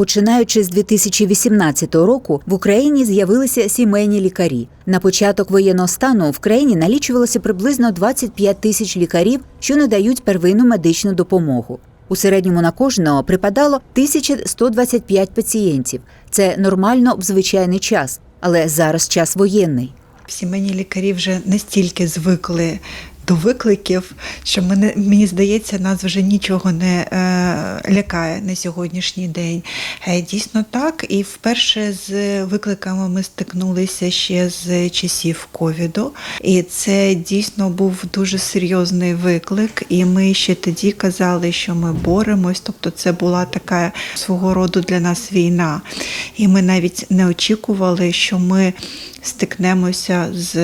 Починаючи з 2018 року в Україні з'явилися сімейні лікарі. На початок воєнного стану в країні налічувалося приблизно 25 тисяч лікарів, що надають первинну медичну допомогу. У середньому на кожного припадало 1125 пацієнтів. Це нормально в звичайний час, але зараз час воєнний. Сімейні лікарі вже настільки звикли до викликів, що мене, мені здається, нас вже нічого не е, лякає на сьогоднішній день. Е, дійсно так. І вперше з викликами ми стикнулися ще з часів ковіду. І це дійсно був дуже серйозний виклик. І ми ще тоді казали, що ми боремось. Тобто, це була така свого роду для нас війна. І ми навіть не очікували, що ми стикнемося з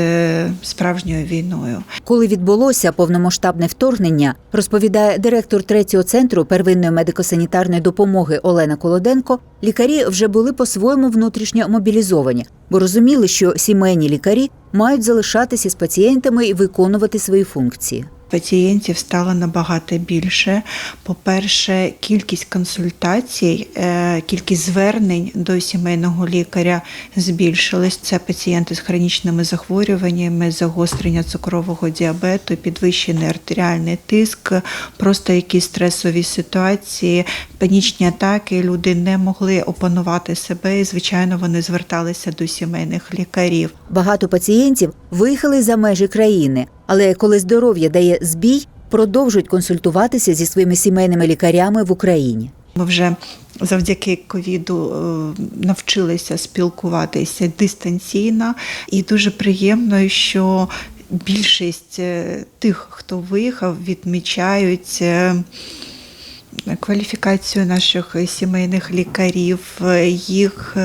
справжньою війною. Коли відбулося повномасштабне вторгнення, розповідає директор третього центру первинної медико-санітарної допомоги Олена Колоденко, лікарі вже були по-своєму внутрішньо мобілізовані, бо розуміли, що сімейні лікарі мають залишатися з пацієнтами і виконувати свої функції. Пацієнтів стало набагато більше. По-перше, кількість консультацій, е, кількість звернень до сімейного лікаря збільшилась. Це пацієнти з хронічними захворюваннями, загострення цукрового діабету, підвищений артеріальний тиск, просто якісь стресові ситуації, панічні атаки. Люди не могли опанувати себе, і звичайно, вони зверталися до сімейних лікарів. Багато пацієнтів виїхали за межі країни, але коли здоров'я дає збій, продовжують консультуватися зі своїми сімейними лікарями в Україні. Ми вже завдяки ковіду е, навчилися спілкуватися дистанційно, і дуже приємно, що більшість е, тих, хто виїхав, відмічають. е, Кваліфікацію наших сімейних лікарів, їх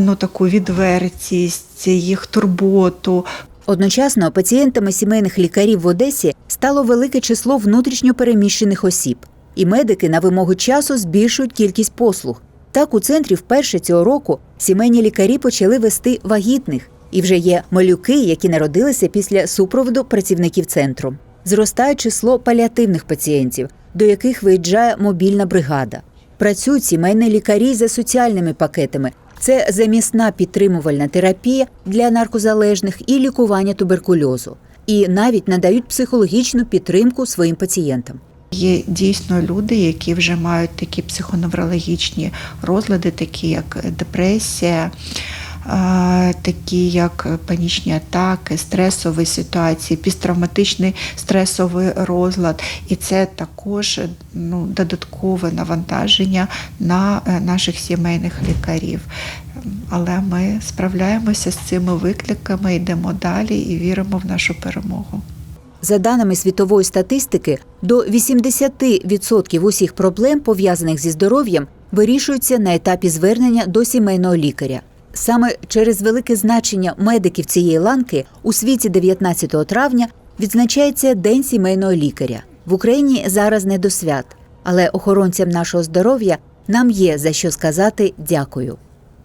ну таку відвертість, їх турботу, Одночасно пацієнтами сімейних лікарів в Одесі стало велике число внутрішньо переміщених осіб, і медики на вимогу часу збільшують кількість послуг. Так у центрі вперше цього року сімейні лікарі почали вести вагітних, і вже є малюки, які народилися після супроводу працівників центру. Зростає число паліативних пацієнтів, до яких виїжджає мобільна бригада. Працюють сімейні лікарі за соціальними пакетами. Це замісна підтримувальна терапія для наркозалежних і лікування туберкульозу. І навіть надають психологічну підтримку своїм пацієнтам. Є дійсно люди, які вже мають такі психоневрологічні розлади, такі як депресія, такі як панічні атаки, стресові ситуації, пісттравматичний стресовий розлад. І це також ну, додаткове навантаження на е, наших сімейних лікарів. Але ми справляємося з цими викликами, йдемо далі і віримо в нашу перемогу. За даними світової статистики, до 80% усіх проблем, пов'язаних зі здоров'ям, вирішуються на етапі звернення до сімейного лікаря. Саме через велике значення медиків цієї ланки у світі 19 травня відзначається День сімейного лікаря. В Україні зараз не до свят, але охоронцям нашого здоров'я нам є за що сказати дякую.